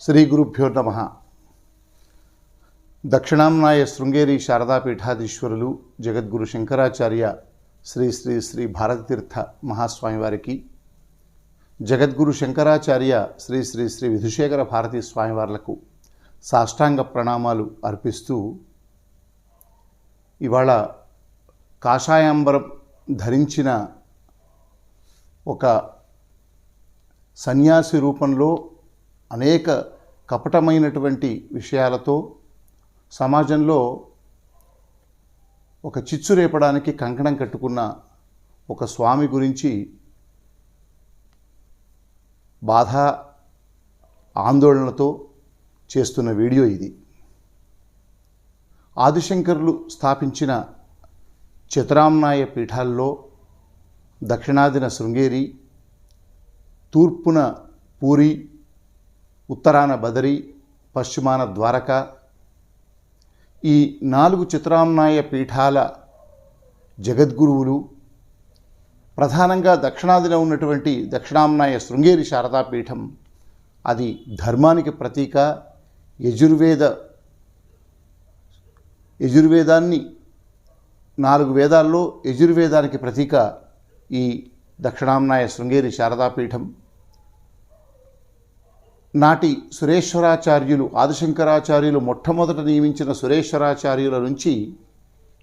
శ్రీ గురుభ్యో నమ. దక్షిణాంనాయ శృంగేరి శారదాపీఠాధీశ్వరులు జగద్గురు శంకరాచార్య శ్రీ శ్రీ శ్రీ భారతతీర్థ మహాస్వామి వారికి జగద్గురు శంకరాచార్య శ్రీ శ్రీ శ్రీ విధుశేఖర భారతీ స్వామివార్లకు సాష్టాంగ ప్రణామాలు అర్పిస్తూ ఇవాళ కాషాయాంబరం ధరించిన ఒక సన్యాసి రూపంలో అనేక కపటమైనటువంటి విషయాలతో సమాజంలో ఒక చిచ్చు రేపడానికి కంకణం కట్టుకున్న ఒక స్వామి గురించి బాధ ఆందోళనతో చేస్తున్న వీడియో ఇది. ఆదిశంకరులు స్థాపించిన చతురామ్నాయ పీఠాల్లో దక్షిణాదిన శృంగేరి తూర్పున పూరి ఉత్తరాన బదరి పశ్చిమాన ద్వారక. ఈ నాలుగు చిత్రామ్నాయ పీఠాల జగద్గురువులు ప్రధానంగా దక్షిణాదిన ఉన్నటువంటి దక్షిణామ్నాయ శృంగేరి శారదాపీఠం అది ధర్మానికి ప్రతీక. యజుర్వేద యజుర్వేదాన్ని నాలుగు వేదాల్లో యజుర్వేదానికి ప్రతీక ఈ దక్షిణామ్నాయ శృంగేరి శారదాపీఠం. నాటి సురేశ్వరాచార్యులు ఆదిశంకరాచార్యులు మొట్టమొదట నియమించిన సురేశ్వరాచార్యుల నుంచి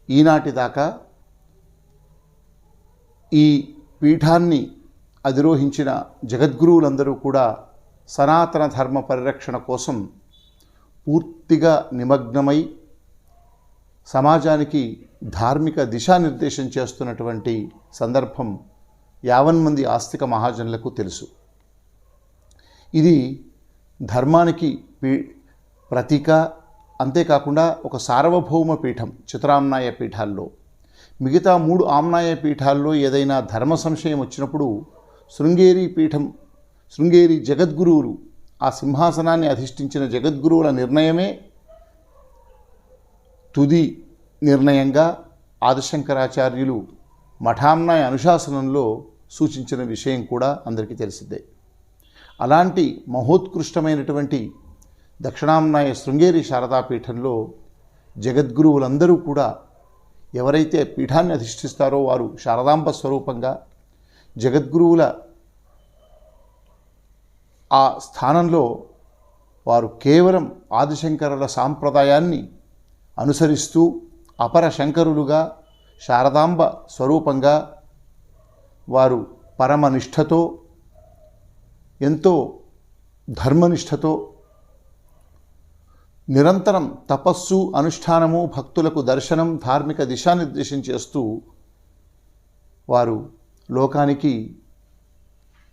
ఈనాటి దాకా ఈ పీఠాన్ని అధిరోహించిన జగద్గురువులందరూ కూడా సనాతన ధర్మ పరిరక్షణ కోసం పూర్తిగా నిమగ్నమై సమాజానికి ధార్మిక దిశానిర్దేశం చేస్తున్నటువంటి సందర్భం యావన్ మంది ఆస్తిక మహాజనులకు తెలుసు. ఇది ధర్మానికి పీ ప్రతీక అంతేకాకుండా ఒక సార్వభౌమ పీఠం చిత్రామ్నాయ పీఠాల్లో. మిగతా మూడు ఆమ్నాయ పీఠాల్లో ఏదైనా ధర్మ సంశయం వచ్చినప్పుడు శృంగేరి పీఠం శృంగేరి జగద్గురువులు ఆ సింహాసనాన్ని అధిష్ఠించిన జగద్గురువుల నిర్ణయమే తుది నిర్ణయంగా ఆదిశంకరాచార్యులు మఠామ్నాయ అనుశాసనంలో సూచించిన విషయం కూడా అందరికీ తెలిసిందే అలాంటి మహోత్కృష్టమైనటువంటి దక్షిణాంనాయ శృంగేరి శారదాపీఠంలో జగద్గురువులందరూ కూడా ఎవరైతే పీఠాన్ని అధిష్ఠిస్తారో వారు శారదాంబ స్వరూపంగా జగద్గురువుల ఆ స్థానంలో వారు కేవలం ఆదిశంకరుల సాంప్రదాయాన్ని అనుసరిస్తూ అపర శంకరులుగా శారదాంబ స్వరూపంగా వారు పరమనిష్టతో ఎంతో ధర్మనిష్టతో నిరంతరం తపస్సు అనుష్ఠానము భక్తులకు దర్శనం ధార్మిక దిశానిర్దేశం చేస్తూ వారు లోకానికి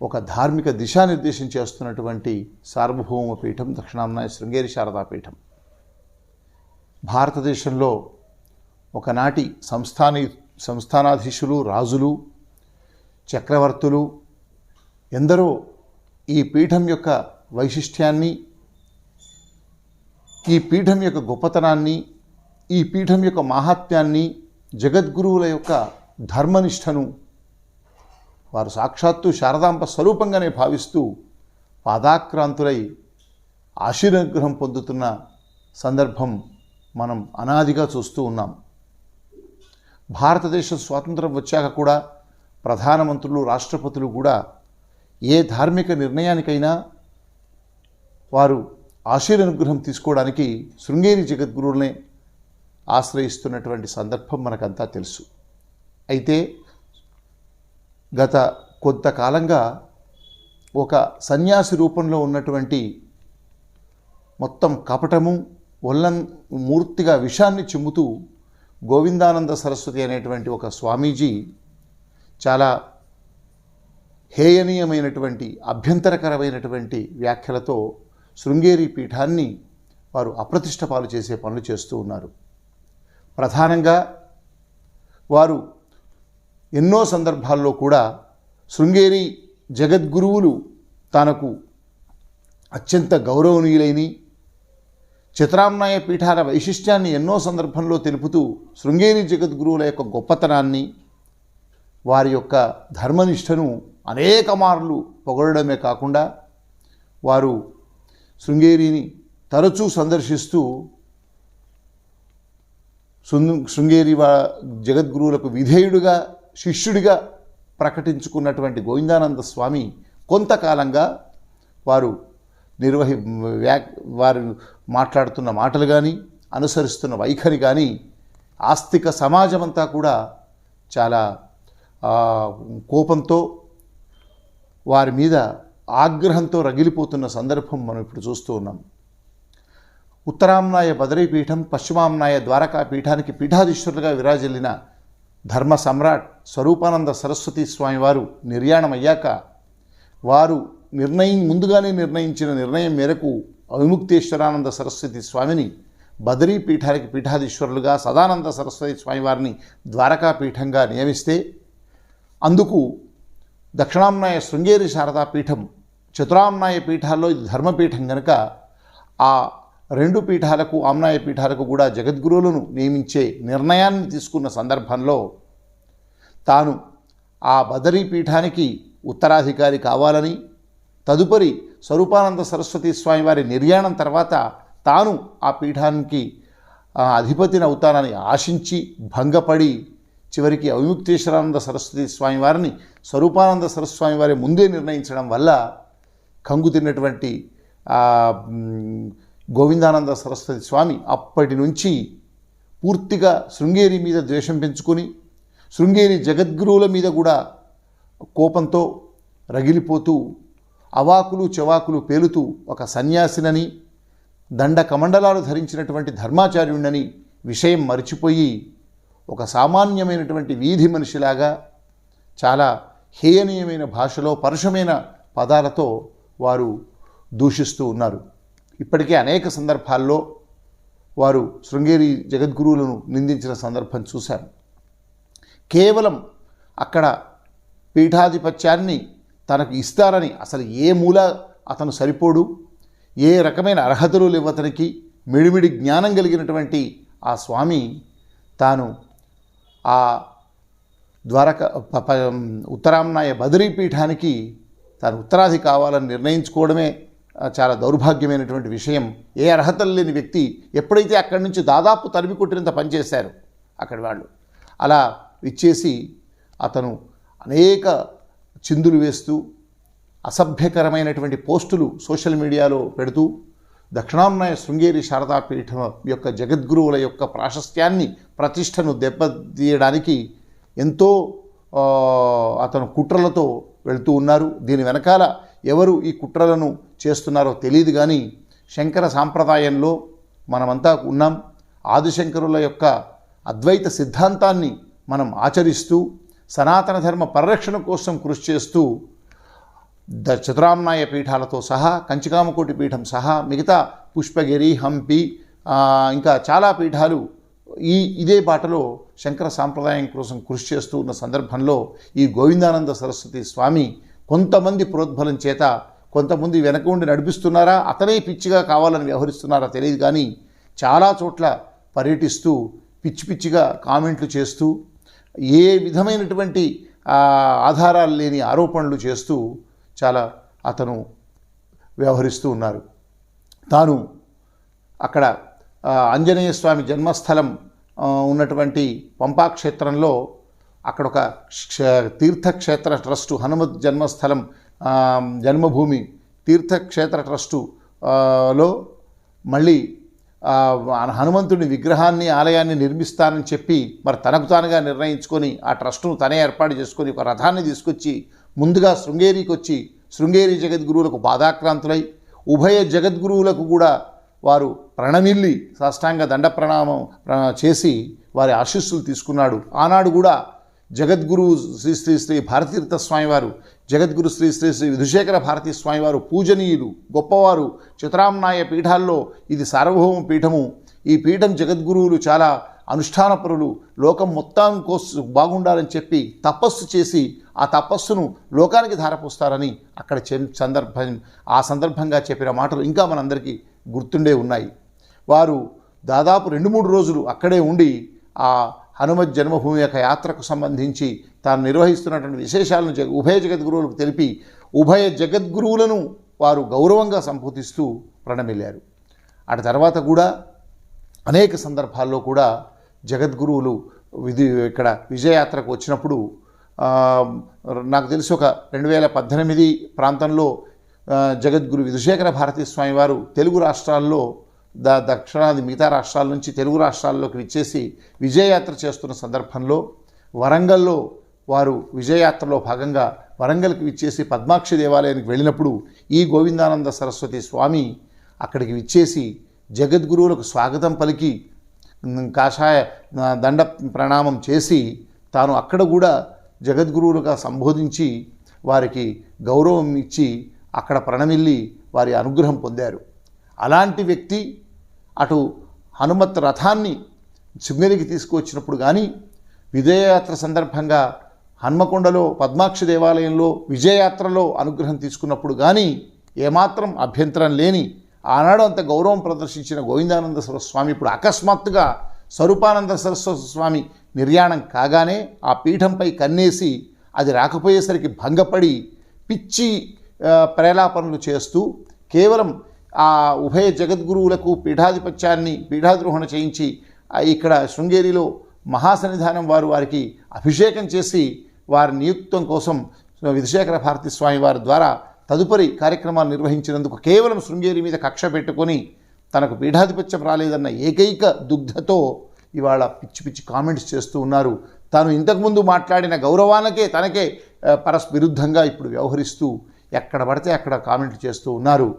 ఒక ధార్మిక దిశానిర్దేశం చేస్తున్నటువంటి సార్వభౌమ పీఠం దక్షిణాంనాయ శృంగేరి శారదాపీఠం భారతదేశంలో ఒకనాటి సంస్థాని సంస్థానాధీశులు రాజులు చక్రవర్తులు ఎందరో ఈ పీఠం యొక్క వైశిష్ట్యాన్ని ఈ పీఠం యొక్క గొప్పతనాన్ని ఈ పీఠం యొక్క మహాత్మ్యాన్ని జగద్గురువుల యొక్క ధర్మనిష్టను వారు సాక్షాత్తు శారదాంబ స్వరూపంగానే భావిస్తూ పాదాక్రాంతులై ఆశీర్వగ్రహం పొందుతున్న సందర్భం మనం అనాదిగా చూస్తూ ఉన్నాం. భారతదేశం స్వాతంత్రం వచ్చాక కూడా ప్రధానమంత్రులు రాష్ట్రపతులు కూడా ఏ ధార్మిక నిర్ణయానికైనా వారు ఆశీర్వనుగ్రహం తీసుకోవడానికి శృంగేరి జగద్గురువులనే ఆశ్రయిస్తున్నటువంటి సందర్భం మనకంతా తెలుసు. అయితే గత కొంతకాలంగా ఒక సన్యాసి రూపంలో ఉన్నటువంటి మొత్తం కపటము ఒల్లం మూర్తిగా విషాన్ని చిమ్ముతూ గోవిందానంద సరస్వతి అనేటువంటి ఒక స్వామీజీ చాలా హేయనీయమైనటువంటి అభ్యంతరకరమైనటువంటి వ్యాఖ్యలతో శృంగేరి పీఠాన్ని వారు అప్రతిష్టపాలు చేసే పనులు చేస్తూ ఉన్నారు. ప్రధానంగా వారు ఎన్నో సందర్భాల్లో కూడా శృంగేరి జగద్గురువులు తనకు అత్యంత గౌరవనీయులైని చిత్రామ్నాయ పీఠాల వైశిష్ట్యాన్ని ఎన్నో సందర్భంలో తెలుపుతూ శృంగేరి జగద్గురువుల యొక్క గొప్పతనాన్ని వారి యొక్క ధర్మనిష్టను అనేక మార్లు పొగడమే కాకుండా వారు శృంగేరిని తరచూ సందర్శిస్తూ శృంగేరి వా జగద్గురువులకు విధేయుడిగా శిష్యుడిగా ప్రకటించుకున్నటువంటి గోవిందానంద స్వామి కొంతకాలంగా వారు నిర్వహి వ్యా వారు మాట్లాడుతున్న మాటలు కానీ అనుసరిస్తున్న వైఖరి కానీ ఆస్తిక సమాజమంతా కూడా చాలా కోపంతో వారి మీద ఆగ్రహంతో రగిలిపోతున్న సందర్భం మనం ఇప్పుడు చూస్తూ ఉన్నాం. ఉత్తరాంనాయ బదరీ పీఠం పశ్చిమాంనాయ ద్వారకా పీఠానికి పీఠాధీశ్వరులుగా విరాజిల్లిన ధర్మ సమ్రాట్ స్వరూపానంద సరస్వతి స్వామివారు నిర్యాణమయ్యాక వారు నిర్ణయం ముందుగానే నిర్ణయించిన నిర్ణయం మేరకు అవిముక్తేశ్వరానంద సరస్వతి స్వామిని బదరీ పీఠానికి పీఠాధీశ్వరులుగా సదానంద సరస్వతి స్వామివారిని ద్వారకా పీఠంగా నియమిస్తే అందుకు దక్షిణాంనాయ శృంగేరి శారదా పీఠం చతురాంనాయ పీఠాల్లో ఇది ధర్మపీఠం కనుక ఆ రెండు పీఠాలకు ఆమ్నాయ పీఠాలకు కూడా జగద్గురువులను నియమించే నిర్ణయాన్ని తీసుకున్న సందర్భంలో తాను ఆ బదరీ పీఠానికి ఉత్తరాధికారి కావాలని తదుపరి స్వరూపానంద సరస్వతి స్వామి వారి నిర్యాణం తర్వాత తాను ఆ పీఠానికి అధిపతిని అవుతానని ఆశించి భంగపడి చివరికి అవిముక్తేశ్వరానంద సరస్వతి స్వామి వారిని స్వరూపానంద సరస్వామి వారి ముందే నిర్ణయించడం వల్ల కంగు తిన్నటువంటి గోవిందానంద సరస్వతి స్వామి అప్పటి నుంచి పూర్తిగా శృంగేరి మీద ద్వేషం పెంచుకొని శృంగేరి జగద్గురువుల మీద కూడా కోపంతో రగిలిపోతూ అవాకులు చెవాకులు పేలుతూ ఒక సన్యాసినని దండ కమండలాలు ధరించినటువంటి ధర్మాచార్యుణ్ణని విషయం మరిచిపోయి ఒక సామాన్యమైనటువంటి వీధి మనిషిలాగా చాలా హేయనీయమైన భాషలో పరుషమైన పదాలతో వారు దూషిస్తూ ఉన్నారు. ఇప్పటికే అనేక సందర్భాల్లో వారు శృంగేరి జగద్గురువులను నిందించిన సందర్భం చూశారు. కేవలం అక్కడ పీఠాధిపత్యాన్ని తనకు ఇస్తారని అసలు ఏ మూల అతను సరిపోడు? ఏ రకమైన అర్హతలు లేవు అతనికి? మిడిమిడి జ్ఞానం కలిగినటువంటి ఆ స్వామి తాను ఆ ద్వారక ప- ప- ఉత్తరాంనాయ బదరీ పీఠానికి తాను ఉత్తరాది కావాలని నిర్ణయించుకోవడమే చాలా దౌర్భాగ్యమైనటువంటి విషయం. ఏ అర్హతలు లేని వ్యక్తి ఎప్పుడైతే అక్కడి నుంచి దాదాపు తరిమి కొట్టినంత పనిచేశారు అక్కడి వాళ్ళు. అలా ఇచ్చేసి అతను అనేక చిందులు వేస్తూ అసభ్యకరమైనటువంటి పోస్టులు సోషల్ మీడియాలో పెడుతూ దక్షిణాన్నాయ శృంగేరి శారదాపీఠం యొక్క జగద్గురువుల యొక్క ప్రాశస్త్యాన్ని ప్రతిష్టను దెబ్బతీయడానికి ఎంతో అతను కుట్రలతో వెళుతూ ఉన్నారు. దీని వెనకాల ఎవరు ఈ కుట్రలను చేస్తున్నారో తెలియదు కానీ శంకర సాంప్రదాయంలో మనమంతా ఉన్నాం. ఆదిశంకరుల యొక్క అద్వైత సిద్ధాంతాన్ని మనం ఆచరిస్తూ సనాతన ధర్మ పరిరక్షణ కోసం కృషి చేస్తూ ద చతురామ్నాయ పీఠాలతో సహా కంచికామకోటి పీఠం సహా మిగతా పుష్పగిరి హంపి ఇంకా చాలా పీఠాలు ఈ ఇదే బాటలో శంకర సాంప్రదాయం కోసం కృషి చేస్తూ ఉన్న సందర్భంలో ఈ గోవిందానంద సరస్వతి స్వామి కొంతమంది ప్రోద్బలం చేత కొంతమంది వెనక ఉండి నడిపిస్తున్నారా అతనే పిచ్చిగా కావాలని వ్యవహరిస్తున్నారా తెలియదు కానీ చాలా చోట్ల పర్యటిస్తూ పిచ్చి పిచ్చిగా కామెంట్లు చేస్తూ ఏ విధమైనటువంటి ఆధారాలు లేని ఆరోపణలు చేస్తూ చాలా అతను వ్యవహరిస్తూ ఉన్నారు. తాను అక్కడ ఆంజనేయ స్వామి జన్మస్థలం ఉన్నటువంటి పంపా క్షేత్రంలో అక్కడ ఒక తీర్థక్షేత్ర ట్రస్టు హనుమత్ జన్మస్థలం జన్మభూమి తీర్థక్షేత్ర ట్రస్టు లో మళ్ళీ హనుమంతుడి విగ్రహాన్ని ఆలయాన్ని నిర్మిస్తానని చెప్పి మరి తనకు తానుగా నిర్ణయించుకొని ఆ ట్రస్టును తనే ఏర్పాటు చేసుకొని ఒక రథాన్ని తీసుకొచ్చి ముందుగా శృంగేరికి వచ్చి శృంగేరి జగద్గురువులకు బాధాక్రాంతులై ఉభయ జగద్గురువులకు కూడా వారు ప్రణమిల్లి సాష్టాంగ దండ ప్రణామం చేసి వారి ఆశీస్సులు తీసుకున్నాడు. ఆనాడు కూడా జగద్గురు శ్రీ శ్రీ శ్రీ భారతీర్థ స్వామివారు జగద్గురు శ్రీ శ్రీ శ్రీ విధుశేఖర భారతీ స్వామివారు పూజనీయులు గొప్పవారు చిత్రాంనాయ పీఠాల్లో ఇది సార్వభౌమ పీఠము. ఈ పీఠం జగద్గురువులు చాలా అనుష్ఠానపరులు లోకం మొత్తం కోసం బాగుండాలని చెప్పి తపస్సు చేసి ఆ తపస్సును లోకానికి ధారపోస్తారని అక్కడ సందర్భం ఆ సందర్భంగా చెప్పిన మాటలు ఇంకా మనందరికీ గుర్తుండే ఉన్నాయి. వారు దాదాపు రెండు మూడు రోజులు అక్కడే ఉండి ఆ హనుమత్ జన్మభూమి యొక్క యాత్రకు సంబంధించి తాను నిర్వహిస్తున్నటువంటి విశేషాలను జగ ఉభయ జగద్గురువులకు తెలిపి ఉభయ జగద్గురువులను వారు గౌరవంగా సంబోధిస్తూ ప్రణమిల్లారు. అటు తర్వాత కూడా అనేక సందర్భాల్లో కూడా జగద్గురువులు విధి ఇక్కడ విజయయాత్రకు వచ్చినప్పుడు నాకు తెలిసి ఒక రెండు వేల పద్దెనిమిది ప్రాంతంలో జగద్గురు విధుశేఖర భారతీ స్వామి వారు తెలుగు రాష్ట్రాల్లో ద దక్షిణాది మిగతా రాష్ట్రాల నుంచి తెలుగు రాష్ట్రాల్లోకి విచ్చేసి విజయయాత్ర చేస్తున్న సందర్భంలో వరంగల్లో వారు విజయయాత్రలో భాగంగా వరంగల్కి విచ్చేసి పద్మాక్షి దేవాలయానికి వెళ్ళినప్పుడు ఈ గోవిందానంద సరస్వతి స్వామి అక్కడికి విచ్చేసి జగద్గురువులకు స్వాగతం పలికి కాషాయ దండ ప్రణామం చేసి తాను అక్కడ కూడా జగద్గురువులుగా సంబోధించి వారికి గౌరవం ఇచ్చి అక్కడ ప్రణమిల్లి వారి అనుగ్రహం పొందారు. అలాంటి వ్యక్తి అటు హనుమత్ రథాన్ని శృంగేరికి తీసుకువచ్చినప్పుడు కానీ విజయయాత్ర సందర్భంగా హన్మకొండలో పద్మాక్షి దేవాలయంలో విజయయాత్రలో అనుగ్రహం తీసుకున్నప్పుడు కానీ ఏమాత్రం అభ్యంతరం లేని ఆనాడు అంత గౌరవం ప్రదర్శించిన గోవిందానంద సరస్వామి స్వామి ఇప్పుడు అకస్మాత్తుగా స్వరూపానంద సరస్వతి స్వామి నిర్యాణం కాగానే ఆ పీఠంపై కన్నేసి అది రాకపోయేసరికి భంగపడి పిచ్చి ప్రేలాపనలు చేస్తూ కేవలం ఆ ఉభయ జగద్గురువులకు పీఠాధిపత్యాన్ని పీఠాద్రోహణ చేయించి ఇక్కడ శృంగేరిలో మహాసన్నిధానం వారు వారికి అభిషేకం చేసి వారి నియుక్తం కోసం విధుశేఖర భారతి స్వామి వారి ద్వారా తదుపరి కార్యక్రమాలు నిర్వహించినందుకు కేవలం శృంగేరి మీద కక్ష పెట్టుకొని తనకు పీఠాధిపత్యం రాలేదన్న ఏకైక దుగ్ధతో ఇవాళ పిచ్చి పిచ్చి కామెంట్స్ చేస్తూ ఉన్నారు. తాను ఇంతకుముందు మాట్లాడిన గౌరవానికే తనకే పరస్ విరుద్ధంగా ఇప్పుడు వ్యవహరిస్తూ ఎక్కడ పడితే అక్కడ కామెంట్లు చేస్తూ ఉన్నారు.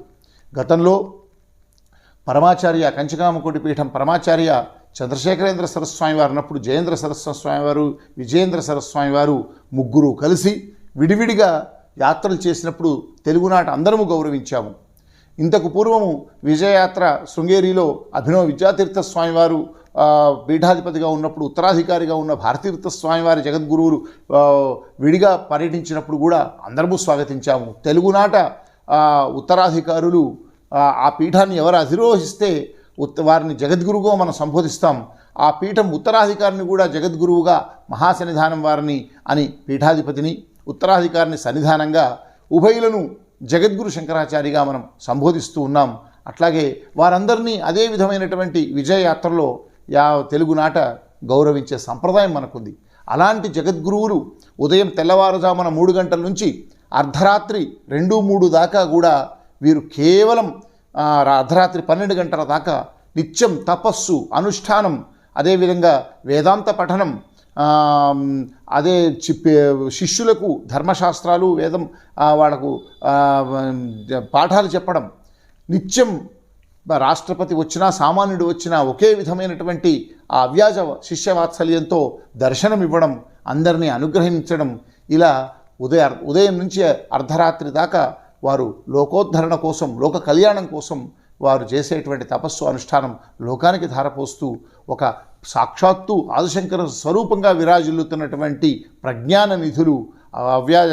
గతంలో పరమాచార్య కంచకామకోటి పీఠం పరమాచార్య చంద్రశేఖరేంద్ర సరస్వామి వారు అన్నప్పుడు జయేంద్ర సరస్వామి వారు విజయేంద్ర సరస్వామి వారు ముగ్గురు కలిసి విడివిడిగా యాత్రలు చేసినప్పుడు తెలుగునాట అందరము గౌరవించాము. ఇంతకు పూర్వము విజయయాత్ర శృంగేరిలో అభినవ విద్యాతీర్థ స్వామివారు పీఠాధిపతిగా ఉన్నప్పుడు ఉత్తరాధికారిగా ఉన్న భారతీర్థ స్వామివారి జగద్గురువులు విడిగా పర్యటించినప్పుడు కూడా అందరము స్వాగతించాము. తెలుగునాట ఉత్తరాధికారులు ఆ, పీఠాన్ని ఎవరు అధిరోహిస్తే ఉత్త వారిని జగద్గురువుగా మనం సంబోధిస్తాం. ఆ పీఠం ఉత్తరాధికారిని కూడా జగద్గురువుగా మహాసన్నిధానం వారిని అని పీఠాధిపతిని ఉత్తరాధికారిని సన్నిధానంగా ఉభయులను జగద్గురు శంకరాచార్యగా మనం సంబోధిస్తూ ఉన్నాం. అట్లాగే వారందరినీ అదే విధమైనటువంటి విజయయాత్రలో యా తెలుగునాట గౌరవించే సంప్రదాయం మనకుంది. అలాంటి జగద్గురువులు ఉదయం తెల్లవారుజామున మూడు గంటల నుంచి అర్ధరాత్రి రెండు మూడు దాకా కూడా వీరు కేవలం రా- అర్ధరాత్రి పన్నెండు గంటల దాకా నిత్యం తపస్సు అనుష్ఠానం అదేవిధంగా వేదాంత పఠనం అదే చిప్పే శిష్యులకు ధర్మశాస్త్రాలు వేదం వాళ్ళకు పాఠాలు చెప్పడం. నిత్యం రాష్ట్రపతి వచ్చినా సామాన్యుడు వచ్చినా ఒకే విధమైనటువంటి ఆ అవ్యాజ శిష్యవాత్సల్యంతో దర్శనం ఇవ్వడం అందరినీ అనుగ్రహించడం ఇలా ఉదయ ఉదయం నుంచి అర్ధరాత్రి దాకా వారు లోకోద్ధరణ కోసం లోక కళ్యాణం కోసం వారు చేసేటువంటి తపస్సు అనుష్ఠానం లోకానికి ధారపోస్తూ ఒక సాక్షాత్తు ఆదిశంకర స్వరూపంగా విరాజిల్లుతున్నటువంటి ప్రజ్ఞాన నిధులు ఆ అవ్యాజ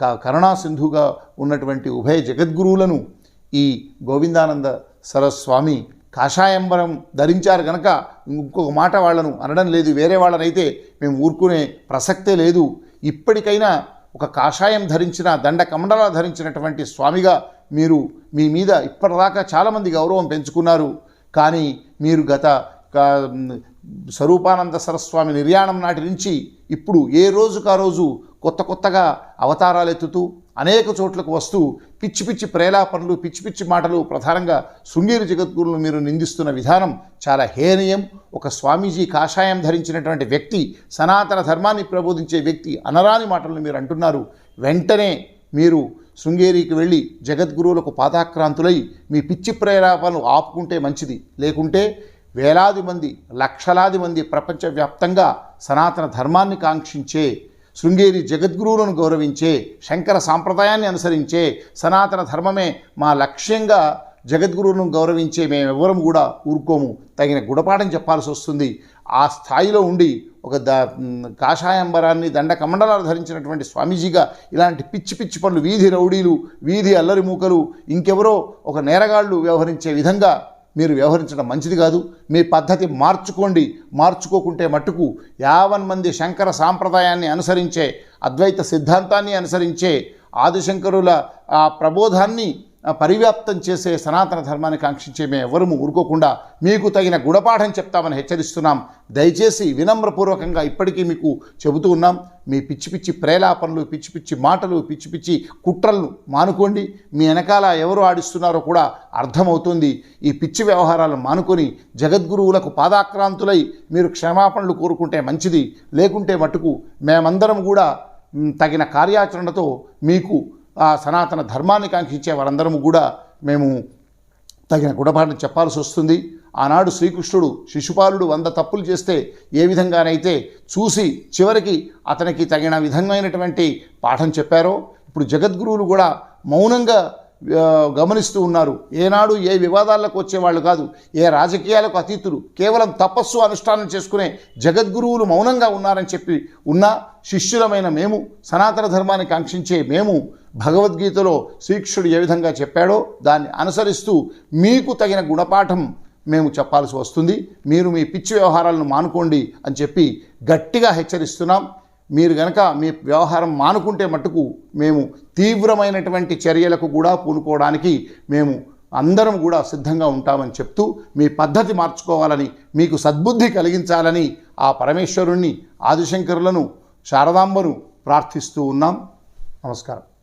క- కరుణా సింధుగా ఉన్నటువంటి ఉభయ జగద్గురువులను ఈ గోవిందానంద సరస్వామి కాషాయంబరం ధరించారు గనక ఇంకొక మాట వాళ్ళను అనడం లేదు వేరే వాళ్ళనైతే మేము ఊరుకునే ప్రసక్తే లేదు. ఇప్పటికైనా ఒక కాషాయం ధరించిన దండ కమండలా ధరించినటువంటి స్వామిగా మీరు మీ మీద ఇప్పటిదాకా చాలామంది గౌరవం పెంచుకున్నారు. కానీ మీరు గత స్వరూపానంద సరస్వామి నిర్యాణం నాటి నుంచి ఇప్పుడు ఏ రోజుకు ఆ రోజు కొత్త కొత్తగా అవతారాలు ఎత్తుతూ అనేక చోట్లకు వస్తూ పిచ్చి పిచ్చి ప్రేలాపనలు పిచ్చి పిచ్చి మాటలు ప్రధానంగా శృంగేరి జగద్గురులను మీరు నిందిస్తున్న విధానం చాలా హేనీయం. ఒక స్వామీజీ కాషాయం ధరించినటువంటి వ్యక్తి సనాతన ధర్మాన్ని ప్రబోధించే వ్యక్తి అనరాని మాటలను మీరు అంటున్నారు. వెంటనే మీరు శృంగేరికి వెళ్ళి జగద్గురువులకు పాదాక్రాంతులై మీ పిచ్చి ప్రేలాపనలు ఆపుకుంటే మంచిది. లేకుంటే వేలాది మంది లక్షలాది మంది ప్రపంచవ్యాప్తంగా సనాతన ధర్మాన్ని కాంక్షించే శృంగేరి జగద్గురువులను గౌరవించే శంకర సాంప్రదాయాన్ని అనుసరించే సనాతన ధర్మమే మా లక్ష్యంగా జగద్గురువులను గౌరవించే మేమెవ్వరం కూడా ఊరుకోము. తగిన గుణపాఠం చెప్పాల్సి వస్తుంది. ఆ స్థాయిలో ఉండి ఒక ద కాషాయంబరాన్ని దండ కమండలాలు ధరించినటువంటి స్వామీజీగా ఇలాంటి పిచ్చి పిచ్చి పనులు వీధి రౌడీలు వీధి అల్లరి మూకలు ఇంకెవరో ఒక నేరగాళ్ళు వ్యవహరించే విధంగా మీరు వ్యవహరించడం మంచిది కాదు. మీ పద్ధతి మార్చుకోండి. మార్చుకోకుంటే మట్టుకు యావన్ మంది శంకర సాంప్రదాయాన్ని అనుసరించే అద్వైత సిద్ధాంతాన్ని అనుసరించే ఆదిశంకరుల ఆ ప్రబోధాన్ని పరివ్యాప్తం చేసే సనాతన ధర్మాన్ని కాంక్షించే మేము ఎవరము ఊరుకోకుండా మీకు తగిన గుణపాఠం చెప్తామని హెచ్చరిస్తున్నాం. దయచేసి వినమ్రపూర్వకంగా ఇప్పటికీ మీకు చెబుతూ ఉన్నాం. మీ పిచ్చి పిచ్చి ప్రేలాపనలు పిచ్చి పిచ్చి మాటలు పిచ్చి పిచ్చి కుట్రలను మానుకోండి. మీ వెనకాల ఎవరు ఆడిస్తున్నారో కూడా అర్థమవుతుంది. ఈ పిచ్చి వ్యవహారాలను మానుకొని జగద్గురువులకు పాదాక్రాంతులై మీరు క్షమాపణలు కోరుకుంటే మంచిది. లేకుంటే మటుకు మేమందరం కూడా తగిన కార్యాచరణతో మీకు ఆ సనాతన ధర్మాన్ని కాంక్షించే వారందరము కూడా మేము తగిన గుణపాఠం చెప్పాల్సి వస్తుంది. ఆనాడు శ్రీకృష్ణుడు శిశుపాలుడు వంద తప్పులు చేస్తే ఏ విధంగానైతే చూసి చివరికి అతనికి తగిన విధమైనటువంటి పాఠం చెప్పారో ఇప్పుడు జగద్గురువులు కూడా మౌనంగా గమనిస్తూ ఉన్నారు. ఏనాడు ఏ వివాదాలకు వచ్చేవాళ్ళు కాదు ఏ రాజకీయాలకు అతీతులు కేవలం తపస్సు అనుష్ఠానం చేసుకునే జగద్గురువులు మౌనంగా ఉన్నారని చెప్పి ఉన్న శిష్యులమైన మేము సనాతన ధర్మాన్ని కాంక్షించే మేము భగవద్గీతలో శ్రీకృష్ణుడు ఏ విధంగా చెప్పాడో దాన్ని అనుసరిస్తూ మీకు తగిన గుణపాఠం మేము చెప్పాల్సి వస్తుంది. మీరు మీ పిచ్చి వ్యవహారాలను మానుకోండి అని చెప్పి గట్టిగా హెచ్చరిస్తున్నాం. మీరు గనక మీ వ్యవహారం మానుకుంటే మట్టుకు మేము తీవ్రమైనటువంటి చర్యలకు కూడా పూనుకోవడానికి మేము అందరం కూడా సిద్ధంగా ఉంటామని చెప్తూ మీ పద్ధతి మార్చుకోవాలని మీకు సద్బుద్ధి కలిగించాలని ఆ పరమేశ్వరుణ్ణి ఆదిశంకరులను శారదాంబను ప్రార్థిస్తూ ఉన్నాం. నమస్కారం.